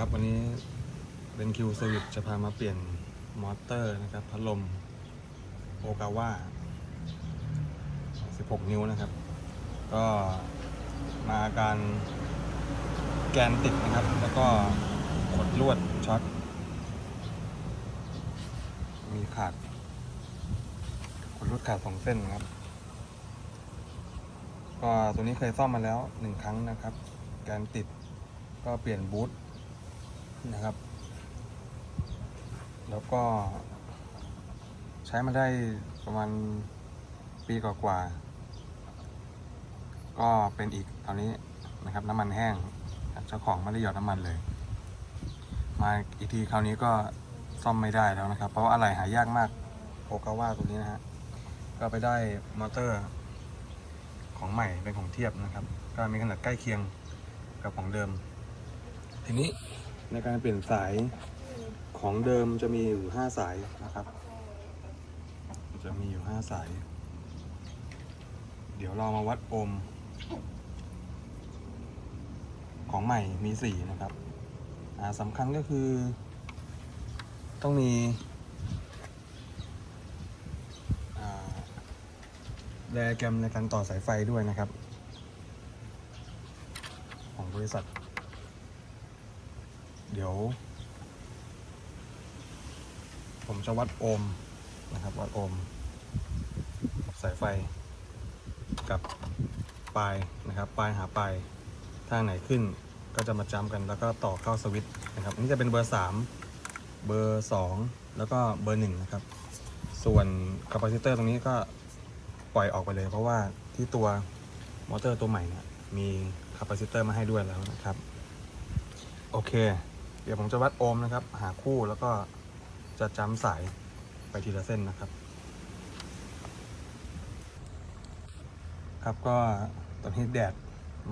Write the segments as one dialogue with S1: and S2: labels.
S1: ครับวันนี้เป็นคิวสวิตจะพามาเปลี่ยนมอเตอร์นะครับพัดลมโอกาว่า 16 นิ้วนะครับ ก็มาอาการแกนติดนะครับ แล้วก็ขดลวดช็อต มีขาดขดลวดขาดสองเส้นครับ ก็ตัวนี้เคยซ่อมมาแล้วหนึ่งครั้งนะครับ แกนติดก็เปลี่ยนบูท นะครับ แล้วก็ ใช้มาได้ประมาณปีกว่าๆก็เป็นอีกตอนนี้นะครับ น้ำมันแห้งเจ้าของไม่ได้หยอดน้ำมันเลย มาอีกทีคราวนี้ก็ซ่อมไม่ได้แล้วนะครับ เพราะว่าอะไรหายากมากโอกาว่าตัวนี้นะฮะก็ไปได้มอเตอร์ของใหม่เป็นของเทียบนะครับ ก็มีขนาดใกล้เคียงกับของเดิม ทีนี้ ในการเปลี่ยนสายของเดิมจะมีอยู่ 5 สายนะครับ จะมีอยู่ 5 สาย เดี๋ยวเรามาวัดโอห์มของใหม่มี 4 นะครับสำคัญก็คือ ต้องมีอ่าไดอะแกรมในการต่อสายไฟด้วยนะครับ ของบริษัท เดี๋ยว ผมจะวัดโอห์มนะครับ วัดโอห์มสายไฟกับปลายนะครับ ปลายหาปลายถ้าไหนขึ้นก็จะมาจำกันแล้วก็ต่อเข้าสวิตช์นะครับอันนี่จะเป็นเบอร์ 3 เบอร์ 2 แล้วก็เบอร์ 1 นะครับ ส่วนคาปาซิเตอร์ตรงนี้ก็ปล่อยออกไปเลย เพราะว่าที่ตัวมอเตอร์ตัวใหม่เนี่ยมีคาปาซิเตอร์มาให้ด้วยแล้วนะครับ โอเค เดี๋ยวผมจะวัดโอห์มนะครับ หาคู่แล้วก็จะจำสายไปทีละเส้นนะครับ ครับก็ตอนนี้แดด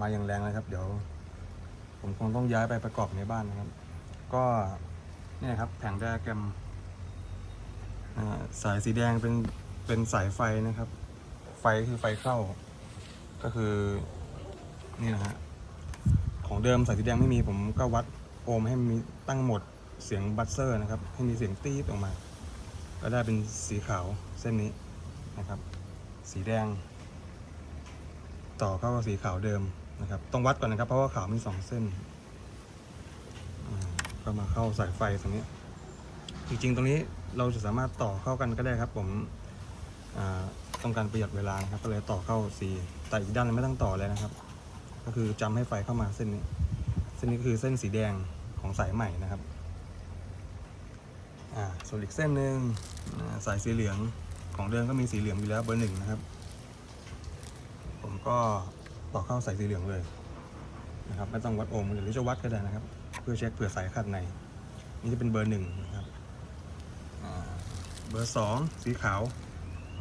S1: มาอย่างแรงเลยครับ เดี๋ยว ผมคงต้องย้ายไปประกอบในบ้านนะครับ ก็เนี่ยครับแผงไดอะแกรมอ่าสายสีแดงเป็นเป็นสายไฟนะครับ ไฟคือไฟเข้า ก็คือนี่นะฮะของเดิมสายสีแดงไม่มีผมก็วัด โอมให้มีตั้งหมดเสียงบัสเซอร์นะครับ ให้มีเสียงตี๊ดออกมา ก็ได้เป็นสีขาวเส้นนี้นะครับ สีแดง ต่อเข้ากับสีขาวเดิมนะครับ ต้องวัดก่อนนะครับ เพราะว่าขาวมีสองเส้นก็มาเข้าสายไฟตรงนี้ จริงๆ ตรงนี้เราจะสามารถต่อเข้ากันก็ได้ครับ ผมต้องการประหยัดเวลานะครับ ก็เลยต่อเข้าสีแต่อีกด้านไม่ต้องต่อเลยนะครับ ก็คือจำให้ไฟเข้ามาเส้นนี้ ส้นนี้คือเส้นสีแดงของสายใหม่นะครับอ่าส่วนอีกเส้นหนึ่งสายสีเหลืองของเดิมก็มีสีเหลืองอยู่แล้วเบอร์หนึ่งนะครับ ผมก็ต่อเข้าสายสีเหลืองเลยนะครับไม่ต้องวัดโอห์มหรือจะวัดก็ได้นะครับ เพื่อเช็คเผื่อสายขัดในนี่จะเป็นเบอร์หนึ่งนะครับเบอร์สองสีขาว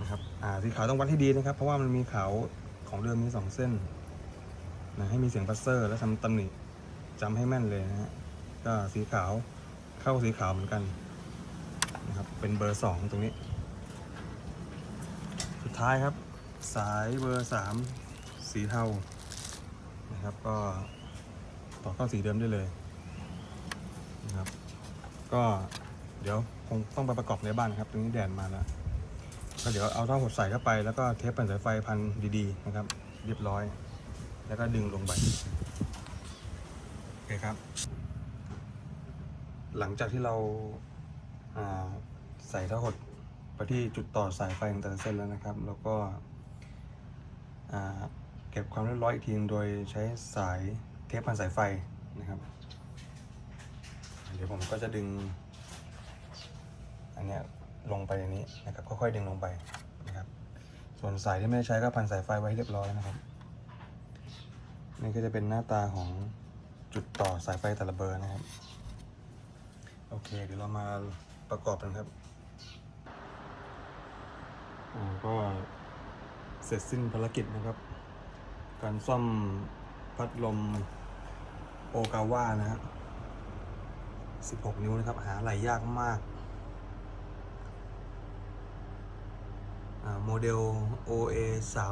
S1: นะครับอ่าสีขาวต้องวัดให้ดีนะครับ เพราะว่ามันมีขาวของเดิมมีสองเส้นนะให้มีเสียงพัสเซอร์ และทำตำหนิ จำให้แม่นเลยนะฮะก็สีขาวเข้าสีขาวเหมือนกันนะครับเป็นเบอร์สองตรงนี้ สุดท้ายครับ สายเบอร์สามสีเทานะครับก็ต่อเข้าสีเดิมได้เลยนะครับก็เดี๋ยวคงต้องไปประกอบในบ้านครับ ตรงนี้แดดมาแล้วก็เดี๋ยวเอาท่อหดใส่เข้าไปแล้วก็เทปแผ่นสายไฟพันดีๆนะครับ เรียบร้อย แล้วก็ดึงลงไป เคครับ หลังจากที่เราาใส่ท่อหดไปที่จุดต่อสายไฟของแต่ละเส้นแล้วนะครับ แล้วก็เก็บความเรียบร้อยอีกทีนึงโดยใช้สายเทปพันสายไฟนะครับ เดี๋ยวผมก็จะดึง อันเนี้ยลงไปอย่างนี้นะครับ ค่อยๆดึงลงไปนะครับ ส่วนสายที่ไม่ได้ใช้ก็พันสายไฟไว้เรียบร้อยนะครับ นี่ก็จะเป็นหน้าตาของ จุดต่อสายไฟแต่ละเบอร์นะครับ โอเค เดี๋ยวเรามาประกอบกันครับก็เสร็จสิ้นภารกิจนะครับ การซ่อมพัดลมโอกาว่านะฮะ16 นิ้วนะครับ หาไหลยากมาก โมเดล OA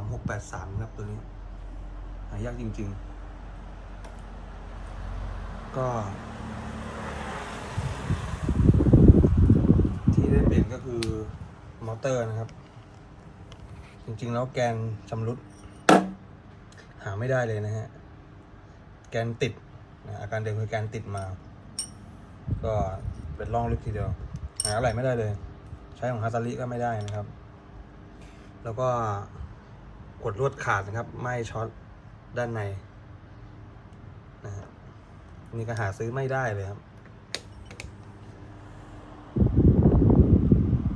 S1: 3683นะครับตัวนี้ หายากจริง ๆ ก็ ที่ได้เปลี่ยนก็คือมอเตอร์นะครับ จริงๆแล้วแกนชำรุด หาไม่ได้เลยนะฮะ แกนติดอาการเดิมคือแกนติดมา ก็เป็นร่องลึกทีเดียวหาอะไรไม่ได้เลย ใช้ของฮาตาริก็ไม่ได้นะครับ แล้วก็กดลวดขาดนะครับ ไม่ช็อตด้านในนะฮะ นี่ก็หาซื้อไม่ได้เลยครับ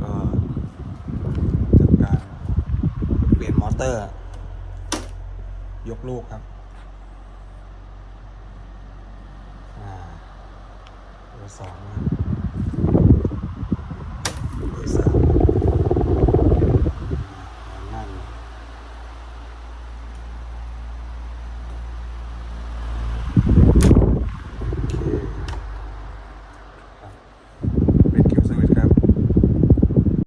S1: ก็จัดการเปลี่ยนมอเตอร์ ยกลูกครับอ่าตัวสองนะครับ